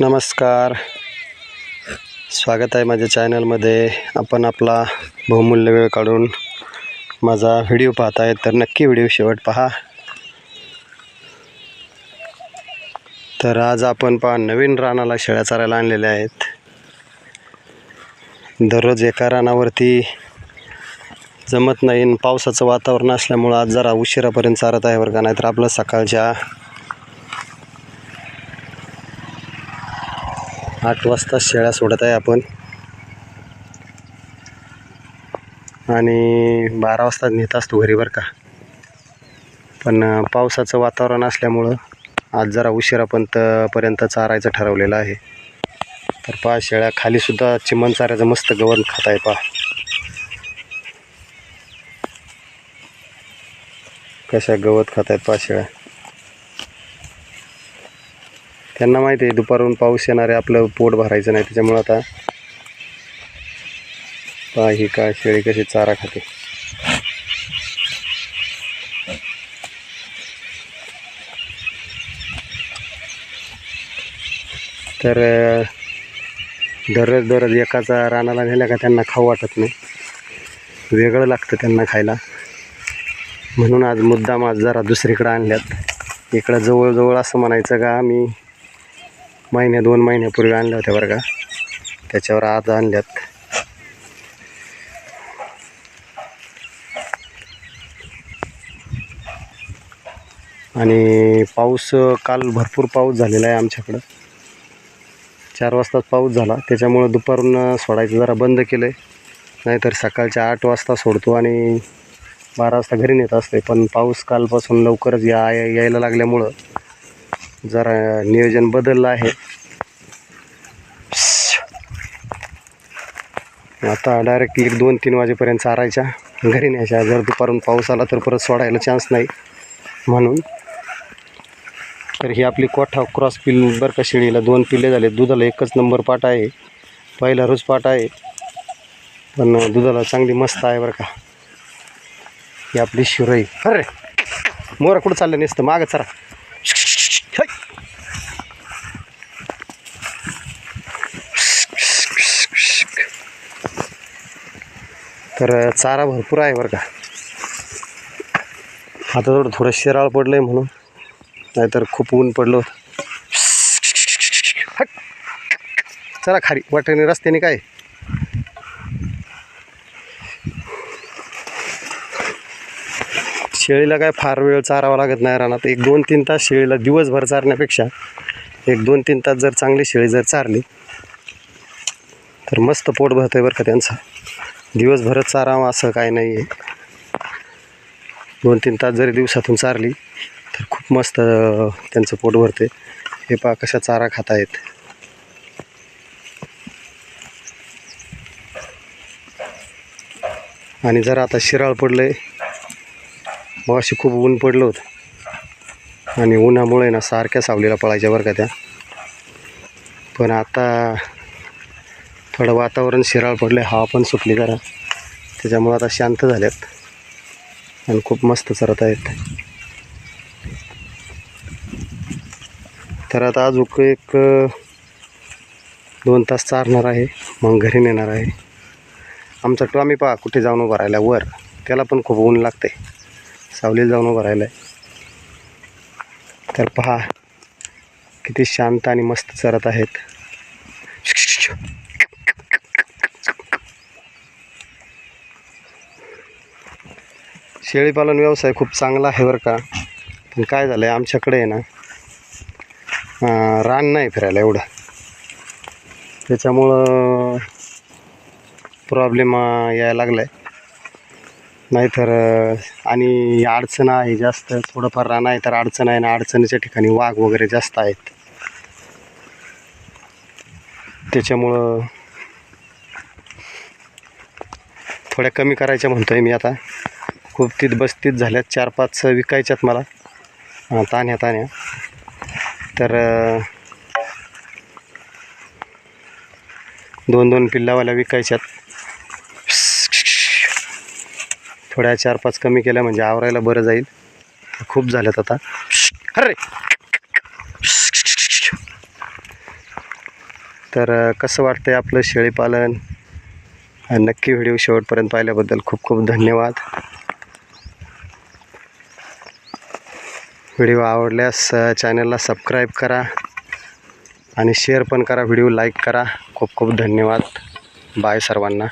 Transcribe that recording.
नमस्कार. स्वागत आहे माझ्या चॅनलमध्ये. आपण आपला बहुमूल्य वेळ काढून माझा व्हिडिओ पाहत आहे तर नक्की व्हिडिओ शेवट पहा. तर आज आपण पहा नवीन रानाला शेळ्या चारायला आणलेल्या आहेत. दररोज एका रानावरती जमत नाही पावसाचं वातावरण असल्यामुळं आज जरा उशिरापर्यंत चारत आहे बरं का नाहीतर आपलं सकाळच्या आठ वाजता शेळ्या सोडत आहे आपण. आणि बारा वाजता नेत असतो घरी बरं का. पण पावसाचं वातावरण असल्यामुळं आज जरा उशिरापर्यंत पर्यंत चारायचं ठरवलेलं आहे. तर पहा शेळ्या खालीसुद्धा चिमण चाऱ्याचं मस्त गवत खात आहे पहा. कशा गवत खात आहेत पहा शेळ्या. त्यांना माहिती आहे दुपारून पाऊस येणार आहे आपलं पोट भरायचं नाही त्याच्यामुळं आता पहा ही काय शेळी कशी चारा खाते. तर दररोज दररोज एकाचा रानाला नेल्या का त्यांना खाऊ वाटत नाही. वेगळं लागतं त्यांना खायला. म्हणून आज मुद्दाम आज जरा दुसरीकडं आणल्यात. इकडं जवळजवळ असं म्हणायचं का मी महिन्या दोन महिन्यापूर्वी आणल्या होत्या बरं का. त्याच्यावर आज आणल्यात. आणि पाऊस काल भरपूर पाऊस झालेला आहे आमच्याकडं. चार वाजताच पाऊस झाला. त्याच्यामुळं दुपारून सोडायचं जरा बंद केलं आहे नाहीतर सकाळच्या आठ वाजता सोडतो आणि बारा वाजता घरी नेत असते पण पाऊस कालपासून लवकरच या यायला लागल्यामुळं जरा नियोजन बदललं आहे. आता डायरेक्ट एक दोन तीन वाजेपर्यंत चारायच्या. घरी न्यायच्या जर दुपारून पाऊस आला तर परत सोडायला चान्स नाही म्हणून. तर ही आपली कोठा क्रॉस पिल बरं का शेळीला. दोन पिल्ले झाले. दुधाला एकच नंबर पाट आहे. पहिला रोज पाट आहे. पण दुधाला चांगली मस्त आहे बरं का. ही आपली शिराई. अरे! मोरा कुठं चाललं नसतं? मागं चरा. तर चारा भरपूर आहे बरं का. आता थोडं थोडं शिराळ पडलं आहे म्हणून. नाहीतर खूप ऊन पडलं होतं. चला खाली वाटेने रस्त्याने काय? शेळीला काय फार वेळ चारावा लागत नाही रानात. एक दोन तीन तास शेळीला दिवसभर चारण्यापेक्षा एक दोन तीन तास जर चांगली शेळी जर चारली तर मस्त पोट भरतं आहे बरं का त्यांचा. दिवसभरच चारावं असं काय नाही आहे. दोन तीन तास जरी दिवसातून चारली तर खूप मस्त त्यांचं पोट भरते हे पहा कशा चारा खात आहेत आणि जर आता शिराळ पडलं मग अशी खूप ऊन पडलं होतं. आणि उन्हामुळे ना सारख्या सावलीला पळायच्या बरं का त्या. पण आता थोडं वातावरण शिराळ पडलं आहे हवा पण सुटली जरा. त्याच्यामुळं आता शांत झाल्यात आणि खूप मस्त चरत आहेत. तर आता अजून एक दोन तास चारणार आहे. मग घरी नेणार आहे. आमचा टॉमी पहा कुठे जाऊन उभा राहिला. वर. त्याला पण खूप ऊन लागते सावलीला जाऊन उभा राहिला आहे तर पहा किती शांत आणि मस्त चरत आहेत. शेळीपालन व्यवसाय खूप चांगला आहे बरं का. पण काय झालं आहे आमच्याकडे आहे ना रान नाही फिरायला एवढं. त्याच्यामुळं प्रॉब्लेम यायला लागला आहे नाहीतर आणि अडचण आहे जास्त. थोडंफार रान आहे तर अडचण आहे ना अडचणीच्या ठिकाणी वाघ वगैरे जास्त आहेत. त्याच्यामुळं थोड्या कमी करायच्या म्हणतो आहे मी आता. खूप तीत बस्तीत झाल्यात चार पाच विकायच्यात मला. तान्या तान्या. तर दोन दोन पिल्लावाल्या विकायच्यात. थोड्या चार पाच कमी केल्या म्हणजे आवरायला बरं जाईल. खूप झाल्यात आता. अरे! तर कसं वाटतं आहे आपलं शेळीपालन? नक्की व्हिडिओ शेवटपर्यंत पाहिल्याबद्दल खूप खूप धन्यवाद. व्हिडिओ आवडल्यास चॅनलला सबस्क्राईब करा आणि शेअर पण करा व्हिडिओ लाईक करा. खूप खूप धन्यवाद. बाय सर्वांना.